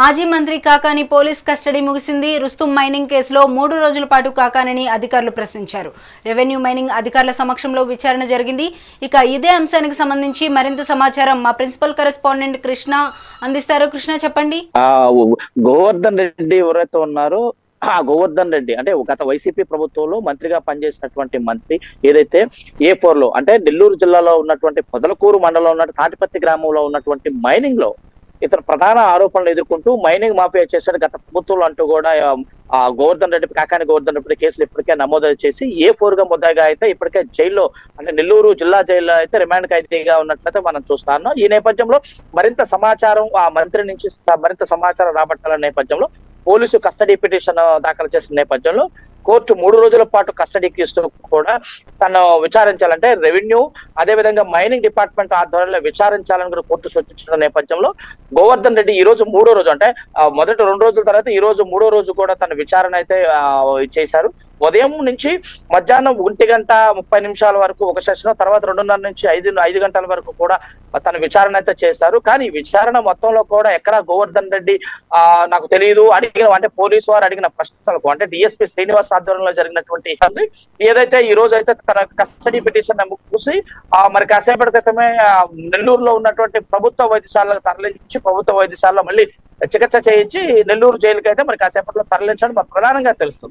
మాజీ మంత్రి Kakani police custody ముగిసింది. రుస్తుం మైనింగ్ కేసులో మూడు రోజుల పాటు కాకానిని అధికారులు ప్రశ్నించారు. రెవెన్యూ మైనింగ్ అధికారుల సమక్షంలో విచారణ జరిగింది. ఇక ఇదే అంశానికి సంబంధించి మరింత సమాచారం మా ప్రిన్సిపల్ కరెస్పాండెంట్ కృష్ణ అందిస్తారు. కృష్ణ చెప్పండి. గోవర్ధన్ రెడ్డి ఎవరైతే ఉన్నారో ఆ గోవర్ధన్ రెడ్డి అంటే గత వైసీపీ ప్రభుత్వంలో మంత్రిగా పనిచేసినటువంటి మంత్రి ఏదైతే ఏ ఫోర్లో అంటే నెల్లూరు జిల్లాలో ఉన్నటువంటి పొదలకూరు మండలంలో ఉన్న తాటిపత్తి గ్రామంలో ఉన్నటువంటి మైనింగ్లో ఇతను ప్రధాన ఆరోపణలు ఎదుర్కొంటూ మైనింగ్ మాఫియా చేశాడు. గత ప్రభుత్వంలో అంటూ కూడా ఆ, గోవర్ధన్ రెడ్డి కాకాని గోవర్ధన్ రెడ్డి కేసులు ఇప్పటికే నమోదు చేసి ఏ ఫోర్గా ముద్దాగా అయితే ఇప్పటికే జైల్లో అంటే నెల్లూరు జిల్లా జైల్లో అయితే రిమాండ్ ఖైదీగా ఉన్నట్లయితే మనం చూస్తాను ఈ నేపథ్యంలో మరింత సమాచారం ఆ మంత్రి నుంచి మరింత సమాచారం రాబట్టాలనే నేపథ్యంలో పోలీసు కస్టడీ పిటిషన్ దాఖలు చేసిన నేపథ్యంలో కోర్టు మూడు రోజుల పాటు కస్టడీకి ఇస్తూ కూడా తను విచారించాలంటే రెవెన్యూ అదేవిధంగా మైనింగ్ డిపార్ట్మెంట్ ఆధ్వర్యంలో విచారించాలని కూడా కోర్టు సూచించిన నేపథ్యంలో గోవర్ధన్ రెడ్డి ఈ రోజు మూడో రోజు అంటే మొదటి రెండు రోజుల తర్వాత ఈ రోజు మూడో రోజు కూడా తన విచారణ అయితే చేశారు. ఉదయం నుంచి మధ్యాహ్నం ఒంటి గంట ముప్పై నిమిషాల వరకు ఒక సెషన్ తర్వాత రెండున్నర నుంచి ఐదు ఐదు గంటల వరకు కూడా తన విచారణ అయితే చేశారు. కానీ విచారణ మొత్తంలో కూడా ఎక్కడ గోవర్ధన్ రెడ్డి ఆ నాకు తెలియదు అడిగిన అంటే పోలీసు వారు అడిగిన ప్రశ్నలకు అంటే డిఎస్పీ శ్రీనివాస్ ఆధ్వర్యంలో జరిగినటువంటి ఏదైతే ఈ రోజు అయితే తన కస్టడీ పిటిషన్ ముగిసి మరి కాసేపటి క్రితమే ఆ, నెల్లూరులో ఉన్నటువంటి ప్రభుత్వ వైద్యశాలకు తరలించి ప్రభుత్వ వైద్యశాలలో మళ్ళీ చికిత్స చేయించి నెల్లూరు జైలుకి అయితే మరి కాసేపట్లో తరలించడం మరి ప్రధానంగా తెలుస్తుంది.